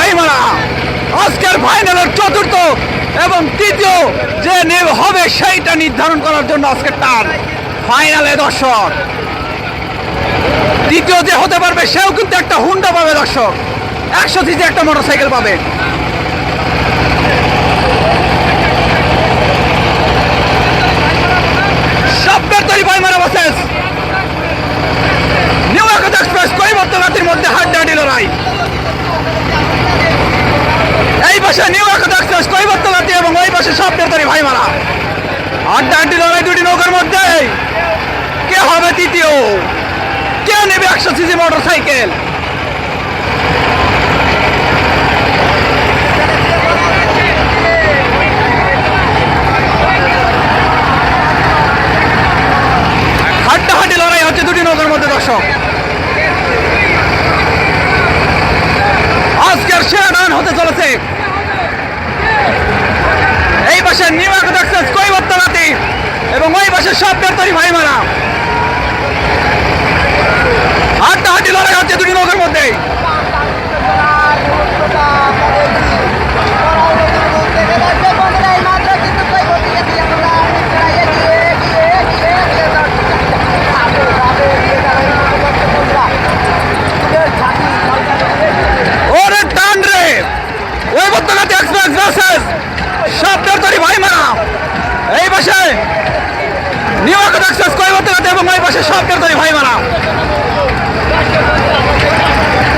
ভাইমারা আজকের ফাইনালের চতুর্থ এবং তৃতীয় যে হবে সেইটা নির্ধারণ করার জন্য আজকে টান ফাইনালে দর্শক। তৃতীয় যে হতে পারবে, সেও কিন্তু একটা হুন্ডা পাবে দর্শক। একশো সিসি একটা মোটরসাইকেল পাবে। এই পাশে নিউ ইয়র্ক এক্সপ্রেস কৈবর্তনাতি এবং ওই পাশে স্বপ্নের তৈরি ভাইমারা হাড্ডাহাড্ডি লড়াই হচ্ছে দুটি নৌকার মধ্যে ওরে টান রে ওই বর্তমানে এক্সপ্রেস ভার্সেস স্বপ্নের তৈরি ভাইমারা এই পাশে নিউ ইয়র্ক এক্সপ্রেস কৈবর্তনাতে এবং ওই পাশে স্বপ্নের তৈরি ভাইমারা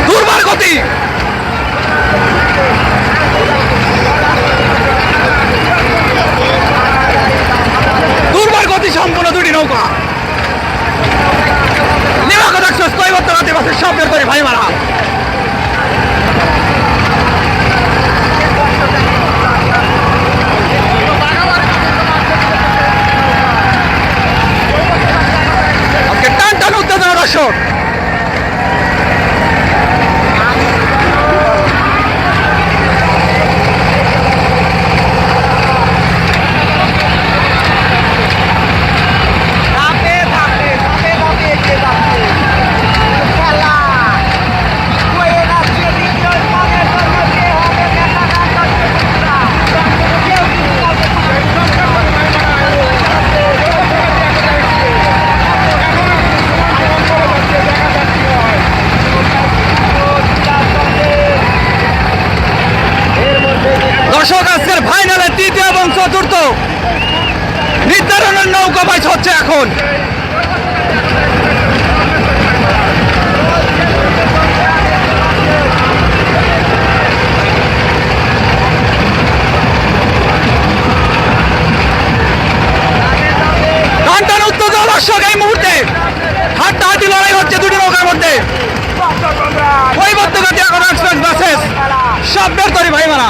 দুর্বার গতি দুর্বার গতি সম্পূর্ণ দুটি নৌকা নিরাপদ এক্সপ্রেস কৈবর্তনাতে বাসের স্বপ্নের তৈরি ভাইমারা আজকে টান টান উত্তেজনা দর্শক ধাপে ধাপে ধাপে ধাপে এগিয়ে যাচ্ছে খেলা হয়ে যাচ্ছে দ্বিতীয় স্থানের জন্য কে হবে দেখা যাচ্ছে কেউ কিন্তু কাউকে দর্শক আজকের ফাইনালে তৃতীয় এবং চতুর্থ নির্ধারণের নৌকা বাইচ হচ্ছে এখন টান টান উত্তেজনা দর্শক এই মুহূর্তে হাড্ডাহাড্ডি লড়াই হচ্ছে দুটি নৌকার মধ্যে ওই বর্তমানে এখন এক্সপ্রেস বাসেস শব্দের তরি ভাই মারা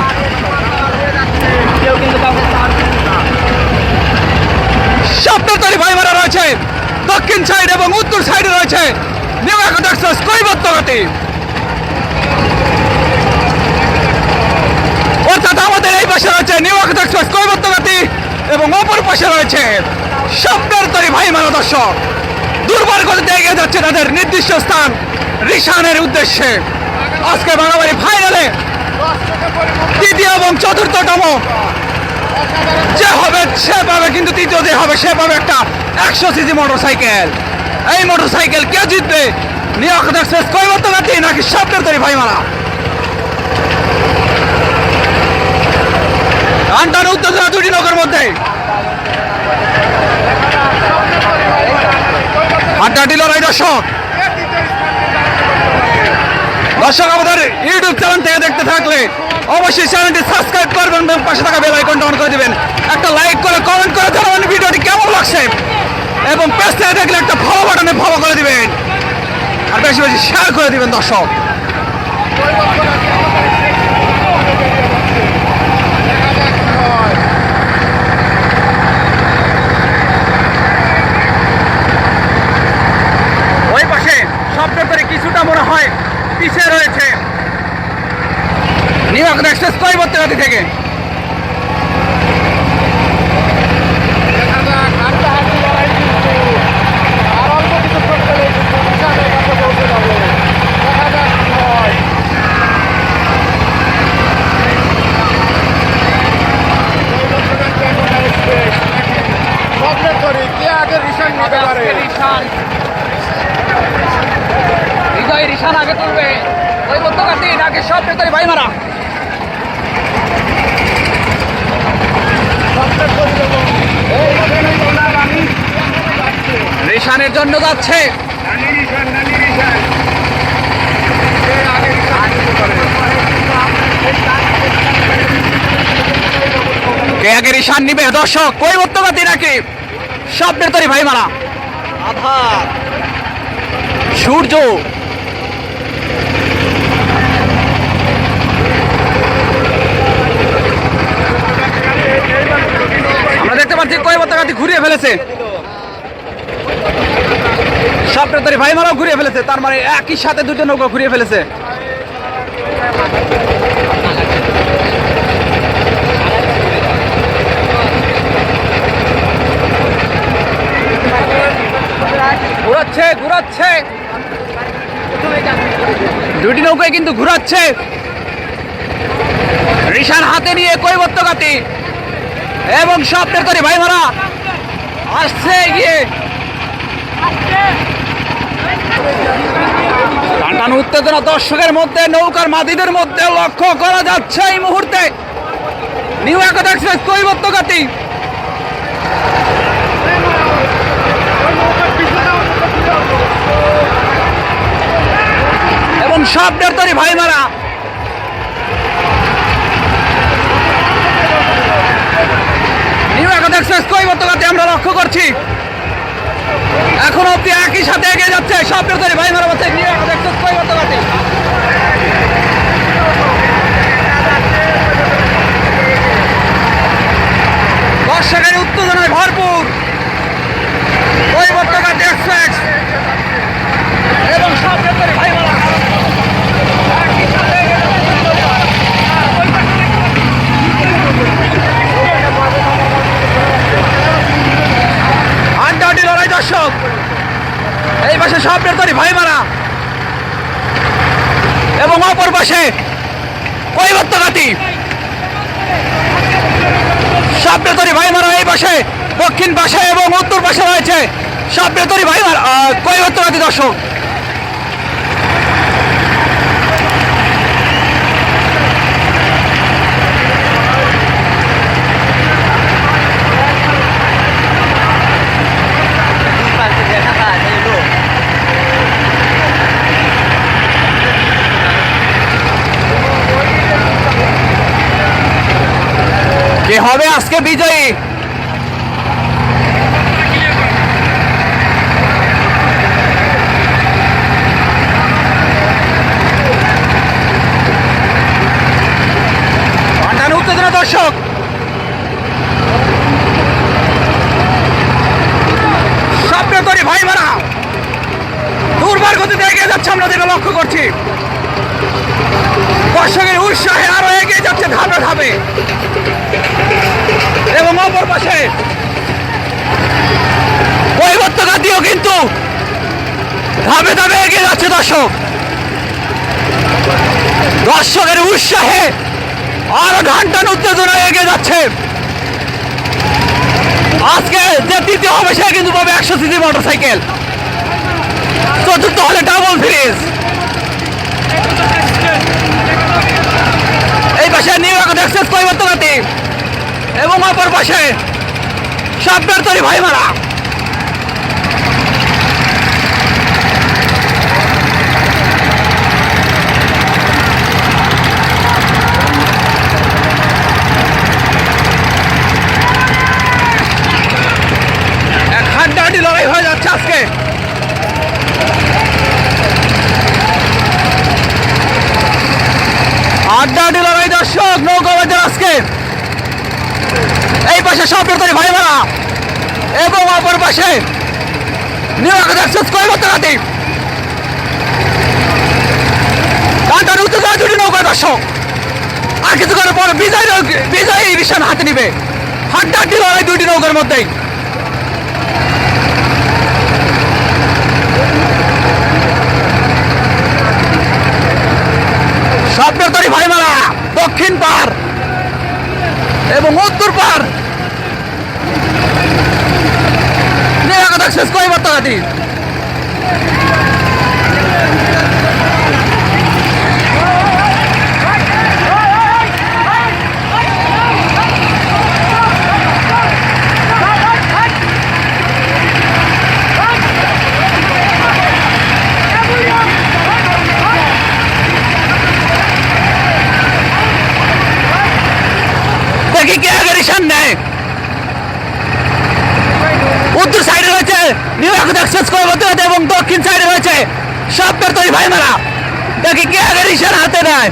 কেউ কিন্তু কাউকে ছাড়ছে না শব্দের তরি ভাই মারা রয়েছে দক্ষিণ সাইড এবং উত্তর সাইডে রয়েছে নিউ একতা এক্সপ্রেস অর্থাৎ আমাদের এই পাশে রয়েছে নিউ এবং অপর পাশে রয়েছে তরি ভাই মারা দর্শক। দুর্বার গতিতে এগিয়ে যাচ্ছে তাদের নির্দিষ্ট স্থান রিশানের উদ্দেশ্যে। আজকে বাঙাবাড়ি ফাইনালে তৃতীয় এবং চতুর্থতম যে হবে সে পাবে কিন্তু তৃতীয় যে হবে সে পাবে একটা একশো সিসি মোটরসাইকেল। এই মোটরসাইকেল কে জিতবে? এক্সপ্রেস কৈবর্তনাথী নাকি তৈরি ভাই মারা উত্তেজনা দুটি নৌকার মধ্যে। আড্ডাটি লড়াই দর্শক। দর্শক আমাদের ইউটিউব চ্যানেল থেকে দেখতে থাকলে অবশ্যই চ্যানেলটি সাবস্ক্রাইব করবেন এবং পাশে থাকা বেল আইকনটা অন করে দিবেন। একটা লাইক করে কমেন্ট করে জানাবেন ভিডিওটি কেমন লাগছে। এবং পেজ দেখলে একটা ফলো বাটনে ফলো করে দিবেন। আর বেশি বেশি শেয়ার করে দিবেন দর্শক। ওই পাশে শব্দের করে কিছুটা মনে হয় পিছিয়ে রয়েছে। স্টেজ কয় বর্তমানে থেকে। হৃদয় রিশান আগে তুলবে। ওই মধ্যকার দিন আগে সব ভেতরে ভাই মারা রিশানের জন্য যাচ্ছে। কে আগে রিশান নিবে? দর্শক কই মধ্যকাতি নাকি? স্বপ্নের তরি ভাই মারা আধার। সূর্য আমরা দেখতে পাচ্ছি, কয় পতাকাটি ঘুরিয়ে ফেলেছে? সপ্তাহে ভাই মারাও ঘুরিয়ে ফেলেছে, তার মানে একই সাথে দুটো নৌকা ঘুরিয়ে ফেলেছে। ঘুরাচ্ছে ঘুরাচ্ছে। দুটি নৌকায় কিন্তু ঘুরাচ্ছে। রিশান হাতে নিয়ে কৈবত্যকাতি এবং স্বপ্নের তরি ভাই মারা আসছে, গিয়ে। টানটান উত্তেজনা দর্শকের মধ্যে, নৌকার মাদিদের মধ্যে লক্ষ্য করা যাচ্ছে এই মুহূর্তে। নিউ একতা এক্সপ্রেস কৈবত্যকাতি এবং স্বপ্নের তরি ভাই মারা নিউ একতা এক্সপ্রেস লক্ষ্য করছি। এখন অব্দি একই সাথে এগিয়ে যাচ্ছে। সব ভাই মারা বলছে নিউ একতা এক্সপ্রেস কৈবত্যকাতি দর্শকের উত্তেজনায় ভরপুর কৈবত্যকাতি এক্সপ্রেস এবং স্বপ্নের তরি ভাই মারা একই সাথে এগিয়ে যাচ্ছে। আড্ডাটি লড়াই দর্শক এই পাশে সব তরি ভাই মারা। এবং অপর পাশে কৈবত্যঘাতি সব তরি ভাই মারা এই পাশে দক্ষিণ পাশে এবং উত্তর পাশে রয়েছে সব তরি ভাই মারা আহ, দর্শক পাশে দেখা যায় এই লোক কে হবে আজকে বিজয়ী। উত্তেজনা দর্শক। স্বপ্ন তরি ভাই মারা। দুর্বার গতিতে এগিয়ে যাচ্ছে, আমরা যেটা লক্ষ্য করছি। দর্শকের উৎসাহে আরও এগিয়ে যাচ্ছে ধাপে ধাপে। এবং অপর পাশে কৈবত্যকাতিও কিন্তু ধাপে ধাপে এগিয়ে যাচ্ছে দর্শক। দর্শকের উৎসাহে আরও ঘন্টান উত্তেজনা এগিয়ে যাচ্ছে। আজকে যে তৃতীয় হবে সে কিন্তু পাবে একশো সিসি মোটর সাইকেল চতুর্থ হলে ডাবল ফ্রিজ। এই পাশে নিউ এখন এক্সেস কৈবত্যকাতি এবং অপর পাশে সাবদার তরি ভাই মারা এক হাড্ডাহাড্ডি লড়াই হয়ে যাচ্ছে আজকে আড্ডাহাড্ডি লড়াই দর্শক নৌকা বাজার আজকে এই পাশে তরি ভাই ভাড়া এবং অপর পাশে উত্তেজনা দুটি নৌকা আর বিজয় বিজয় রিশান হাতে নিবে। হাড্ডাহাড্ডি লড়াই দুটি নৌকার মধ্যেই স্বপ্নের তরি ভাই মারা দক্ষিণ পার এবং উত্তর পার এক্সপ্রেস কৈবর্তঘাতি দেখি কে আগে রিসান নেয় উত্তর সাইডে রয়েছে করে বলতে হয়েছে এবং দক্ষিণ সাইডে রয়েছে সব তৈরি ভাই মারা দেখি কে আগে রিসান হাতে নেয়।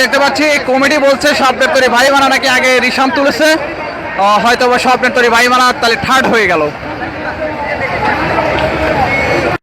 দেখতে পাচ্ছি কমিটি বলছে স্বপ্নের তৈরি ভাই মানা নাকি আগে রিসাম তুলেছে। হয়তো বা স্বপ্নের তৈরি ভাই মানা তাহলে থার্ড হয়ে গেল।